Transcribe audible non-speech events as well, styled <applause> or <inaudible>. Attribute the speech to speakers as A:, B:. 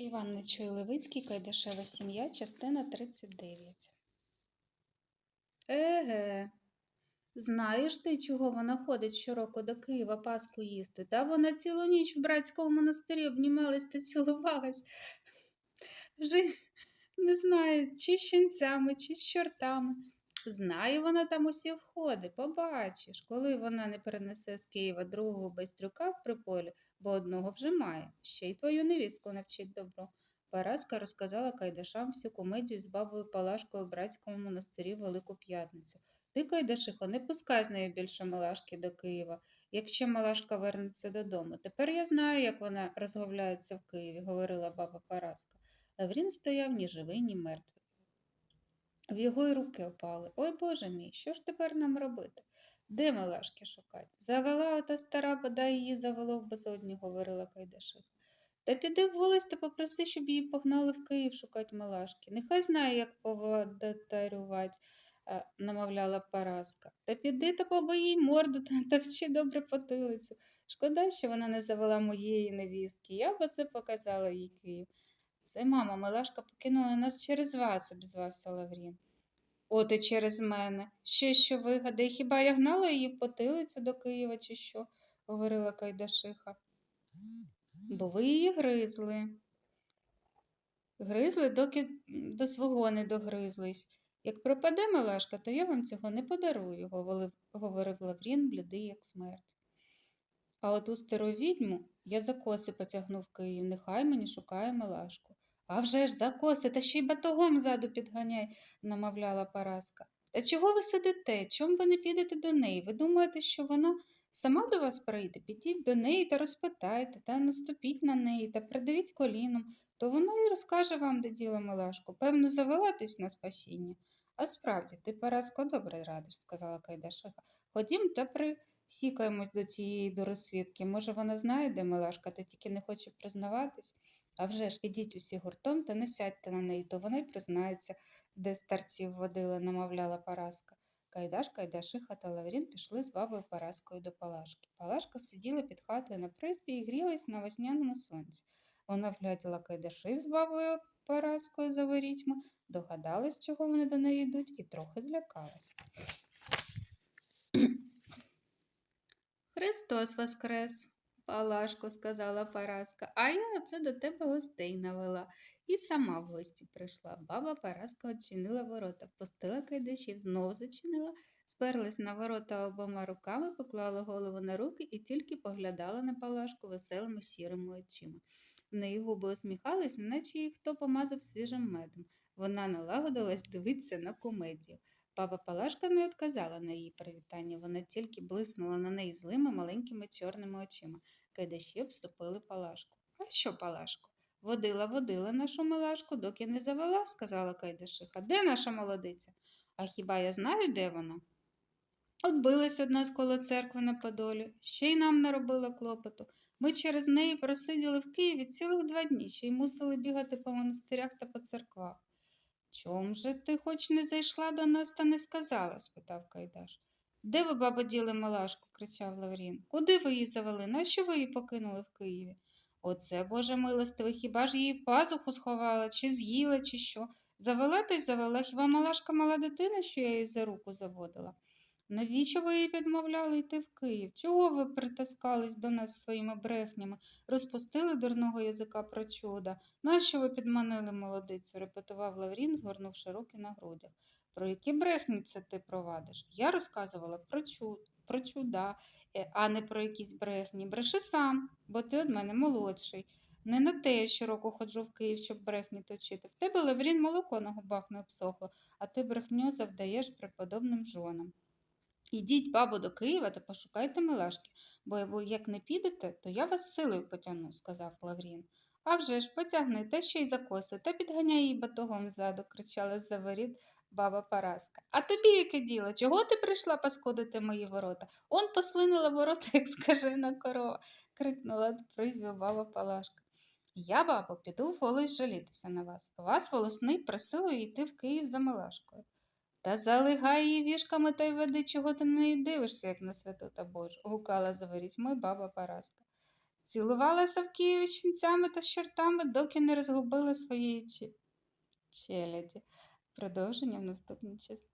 A: Іван Нечуй Левицький, Кайдашева сім'я, частина 39. Еге, знаєш ти, чого вона ходить щороку до Києва Пасху їсти? Та вона цілу ніч в братському монастирі обнімалась та цілувалась. Вже не знаю, чи з щенцями, чи з чортами. Знає вона там усі входи, побачиш, коли вона не перенесе з Києва другого байстрюка в приполі, бо одного вже має, ще й твою невістку навчить добро. Параска розказала Кайдашам всю комедію з бабою Палашкою в братському монастирі Велику П'ятницю. Ти, Кайдашихо, не пускай з нею більше Малашки до Києва, якщо Малашка вернеться додому. Тепер я знаю, як вона розговляється в Києві, говорила баба Параска. Лаврін стояв ні живий, ні мертвий. В його й руки опали. Ой Боже мій, що ж тепер нам робити? Де Малашки шукати? Завела ота стара, бодай її завело в безодню, говорила Кайдашиха. Та піди в волость та попроси, щоб її погнали в Київ шукати Малашки. Нехай знає, як поводотарювати, намовляла Параска. Та піди та побий їй морду та вчи добре потилицю. Шкода, що вона не завела моєї невістки. Я б оце показала їй Київ. Це мама, Милашка покинула нас через вас, обізвався Лаврін. От і через мене. Ще що вигадає, хіба я гнала її потилицю до Києва, чи що? говорила Кайдашиха. Бо ви її гризли. Гризли, доки до свого не догризлись. Як пропаде Милашка, то я вам цього не подарую, говорив, Лаврін, блідий, як смерть. А от у стару відьму я за коси потягнув Київ, нехай мені шукає Милашку. А вже ж за коси, та ще й батогом ззаду підганяй, намовляла Параска. Та чого ви сидите? Чом ви не підете до неї? Ви думаєте, що вона сама до вас прийде? Підіть до неї та розпитайте, та наступіть на неї та придавіть коліном, то вона і розкаже вам, де діло Милашку. Певно, завелатись на спасіння. А справді, ти, Параско, добре радиш, сказала Кайдашиха. Ходім та присікаємось до тієї дуросвідки. Може, вона знає, де Милашка, та тільки не хоче признаватись. А вже ж ідіть усі гуртом та не сядьте на неї, то вона й признається, де старців водила, намовляла Параска. Кайдаш, Кайдашиха та Лаврін пішли з бабою Параскою до Палашки. Палашка сиділа під хатою на призбі і грілась на весняному сонці. Вона вгляділа Кайдашив з бабою Параскою за ворітьми, догадалась, чого вони до неї йдуть, і трохи злякалась. <clears throat> Христос воскрес! Палашко, сказала Параска, а я оце до тебе гостей навела і сама в гості прийшла. Баба Параска очинила ворота, впустила кайдашів, знов зачинила, сперлась на ворота обома руками, поклала голову на руки і тільки поглядала на Палашку веселими сірими очима. В неї губи усміхались, неначе їх хто помазав свіжим медом. Вона налагодилась дивитися на комедію. Баба Палашка не відказала на її привітання, вона тільки блиснула на неї злими маленькими чорними очима. Кайдаші обступили Палашку. А що, Палашко? Водила, водила нашу милашку, доки не завела, сказала Кайдашиха. Де наша молодиця? А хіба я знаю, де вона? Отбилась одна з коло церкви на Подолі, ще й нам наробила клопоту. Ми через неї просиділи в Києві цілих два дні, ще й мусили бігати по монастирях та по церквах. Чом же ти хоч не зайшла до нас та не сказала? спитав Кайдаш. Де ви, баба, діли Малашку? кричав Лаврін. Куди ви її завели? Нащо ви її покинули в Києві? Оце, Боже милостиве, хіба ж її пазуху сховала, чи з'їла, чи що? Завела та й завела, хіба Малашка мала дитина, що я її за руку заводила? Навіщо ви її підмовляли йти в Київ? Чого ви притискались до нас своїми брехнями, розпустили дурного язика про чуда? Нащо ви підманили молодицю? репетував Лаврін, згорнувши руки на грудях. Про які брехні це ти провадиш? Я розказувала про чуд, про чуда, е, а не про якісь брехні. Бреши сам, бо ти від мене молодший. Не на те я щороку ходжу в Київ, щоб брехні точити. В тебе Лаврін молоко на губах не обсохло, а ти брехню завдаєш преподобним жонам. Ідіть, бабу, до Києва та пошукайте Милашки, бо ви як не підете, то я вас силою потягну, сказав Лаврін. «А вже ж, потягни, та ще й за коси, та підганяй її батогом ззаду, кричала з-за воріт баба Параска. А тобі яке діло? Чого ти прийшла паскудити мої ворота? Он послинила ворота, як скажена корова, крикнула призьбі баба Палашка. Я, бабо, піду в волос жалітися на вас. Вас волосний просилою йти в Київ за Милашкою. Та залигай її віжками та й веди, чого ти на неї дивишся, як на свято та Божу, гукала за заворітьми баба Параска. Цілувалася в Києві з та щортами, доки не розгубила своєї ч... челяді. Продовження в наступній частині.